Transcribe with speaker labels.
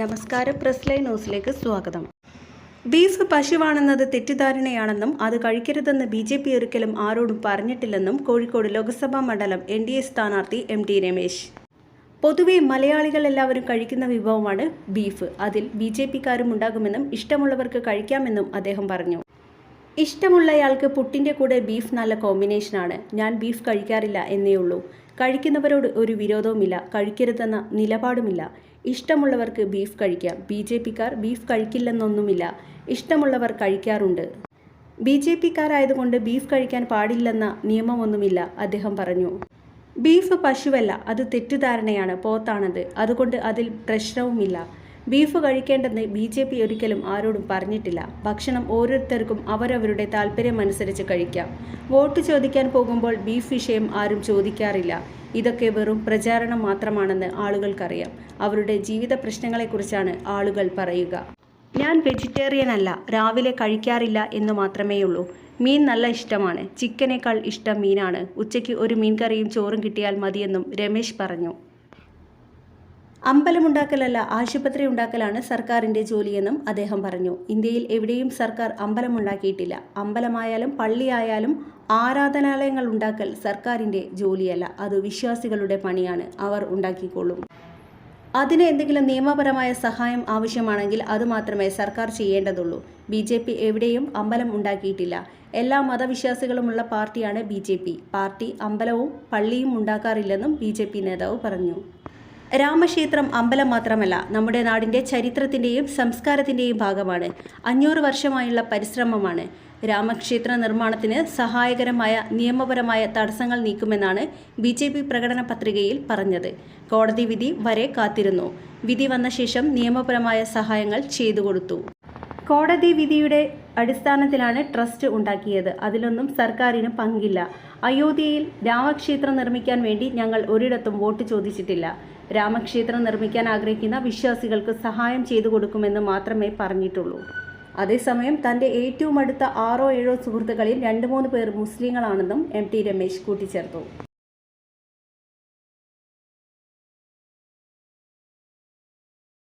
Speaker 1: നമസ്കാരം. Press line ന്യൂസിലേക്ക് സ്വാഗതം. ബീഫ് പശുവാണെന്നത് തെറ്റിദ്ധാരണയാണെന്നും അത് കഴിക്കരുതെന്ന് ബി ജെ പി ഒരിക്കലും ആരോടും പറഞ്ഞിട്ടില്ലെന്നും കോഴിക്കോട് ലോക്സഭാ മണ്ഡലം എൻ ഡി എ സ്ഥാനാർത്ഥി എം ടി രമേശ്. പൊതുവെ മലയാളികൾ എല്ലാവരും കഴിക്കുന്ന വിഭവമാണ് ബീഫ്. അതിൽ ബി ജെ പിക്കാരും ഉണ്ടാകുമെന്നും ഇഷ്ടമുള്ളവർക്ക് കഴിക്കാമെന്നും അദ്ദേഹം പറഞ്ഞു. ഇഷ്ടമുള്ളയാൾക്ക് പുട്ടിന്റെ കൂടെ ബീഫ് നല്ല കോമ്പിനേഷനാണ് ഞാൻ ബീഫ് കഴിക്കാറില്ല എന്നേ ഉള്ളൂ. കഴിക്കുന്നവരോട് ഒരു വിരോധവുമില്ല. കഴിക്കരുതെന്ന നിലപാടുമില്ല. ഇഷ്ടമുള്ളവർക്ക് ബീഫ് കഴിക്കാം. ബി ജെ പിക്കാർ ബീഫ് കഴിക്കില്ലെന്നൊന്നുമില്ല. ഇഷ്ടമുള്ളവർ കഴിക്കാറുണ്ട്. ബി ജെ പിക്കാരായതുകൊണ്ട് ബീഫ് കഴിക്കാൻ പാടില്ലെന്ന നിയമമൊന്നുമില്ല അദ്ദേഹം പറഞ്ഞു. ബീഫ് പശുവല്ല അത് തെറ്റിദ്ധാരണയാണ് പോത്താണത്. അതുകൊണ്ട് അതിൽ പ്രശ്നവുമില്ല. ബീഫ് കഴിക്കേണ്ടെന്ന് ബി ജെ പി ഒരിക്കലും ആരോടും പറഞ്ഞിട്ടില്ല. ഭക്ഷണം ഓരോരുത്തർക്കും അവരവരുടെ താല്പര്യമനുസരിച്ച് കഴിക്കാം. വോട്ട് ചോദിക്കാൻ പോകുമ്പോൾ ബീഫ് വിഷയം ആരും ചോദിക്കാറില്ല. ഇതൊക്കെ വെറും പ്രചാരണം മാത്രമാണെന്ന് ആളുകൾക്കറിയാം. അവരുടെ ജീവിത പ്രശ്നങ്ങളെക്കുറിച്ചാണ് ആളുകൾ പറയുക. ഞാൻ വെജിറ്റേറിയൻ അല്ല രാവിലെ കഴിക്കാറില്ല എന്ന് മാത്രമേയുള്ളൂ. മീൻ നല്ല ഇഷ്ടമാണ്. ചിക്കനേക്കാൾ ഇഷ്ടം മീനാണ്. ഉച്ചയ്ക്ക് ഒരു മീൻകറിയും ചോറും കിട്ടിയാൽ മതിയെന്നും രമേശ് പറഞ്ഞു. അമ്പലമുണ്ടാക്കലല്ല ആശുപത്രി ഉണ്ടാക്കലാണ് സർക്കാരിന്റെ ജോലിയെന്നും അദ്ദേഹം പറഞ്ഞു. ഇന്ത്യയിൽ എവിടെയും സർക്കാർ അമ്പലമുണ്ടാക്കിയിട്ടില്ല. അമ്പലമായാലും പള്ളിയായാലും ആരാധനാലയങ്ങൾ ഉണ്ടാക്കൽ സർക്കാരിന്റെ ജോലിയല്ല. അത് വിശ്വാസികളുടെ പണിയാണ്. അവർ ഉണ്ടാക്കിക്കൊള്ളും അതിന് എന്തെങ്കിലും നിയമപരമായ സഹായം ആവശ്യമാണെങ്കിൽ അത് മാത്രമേ സർക്കാർ ചെയ്യേണ്ടതുള്ളൂ. ബി ജെ പി എവിടെയും അമ്പലം ഉണ്ടാക്കിയിട്ടില്ല. എല്ലാ മതവിശ്വാസികളുമുള്ള പാർട്ടിയാണ് ബി ജെ പി. പാർട്ടി അമ്പലവും പള്ളിയും ഉണ്ടാക്കാറില്ലെന്നും ബി ജെ പി നേതാവ് പറഞ്ഞു. രാമക്ഷേത്രം അമ്പലം മാത്രമല്ല നമ്മുടെ നാടിന്റെ ചരിത്രത്തിന്റെയും സംസ്കാരത്തിന്റെയും ഭാഗമാണ്. അഞ്ഞൂറ് വർഷമായുള്ള പരിശ്രമമാണ് രാമക്ഷേത്ര നിർമ്മാണത്തിന് സഹായകരമായ നിയമപരമായ തടസ്സങ്ങൾ നീക്കുമെന്നാണ് ബി ജെ പി പ്രകടന പത്രികയിൽ പറഞ്ഞത്. കോടതി വിധി വരെ കാത്തിരുന്നു. വിധി വന്ന ശേഷം നിയമപരമായ സഹായങ്ങൾ ചെയ്തു കൊടുത്തു. കോടതി വിധിയുടെ അടിസ്ഥാനത്തിലാണ് ട്രസ്റ്റ് ഉണ്ടാക്കിയത്. അതിലൊന്നും സർക്കാരിന് പങ്കില്ല. അയോധ്യയിൽ രാമക്ഷേത്രം നിർമ്മിക്കാൻ വേണ്ടി ഞങ്ങൾ ഒരിടത്തും വോട്ട് ചോദിച്ചിട്ടില്ല. രാമക്ഷേത്രം നിർമ്മിക്കാൻ ആഗ്രഹിക്കുന്ന വിശ്വാസികൾക്ക് സഹായം ചെയ്തു കൊടുക്കുമെന്ന് മാത്രമേ പറഞ്ഞിട്ടുള്ളൂ. അതേസമയം തന്റെ ഏറ്റവും അടുത്ത ആറോ ഏഴോ സുഹൃത്തുക്കളിൽ രണ്ട് മൂന്ന് പേർ മുസ്ലിങ്ങളാണെന്നും എം ടി രമേശ് കൂട്ടിച്ചേർത്തു.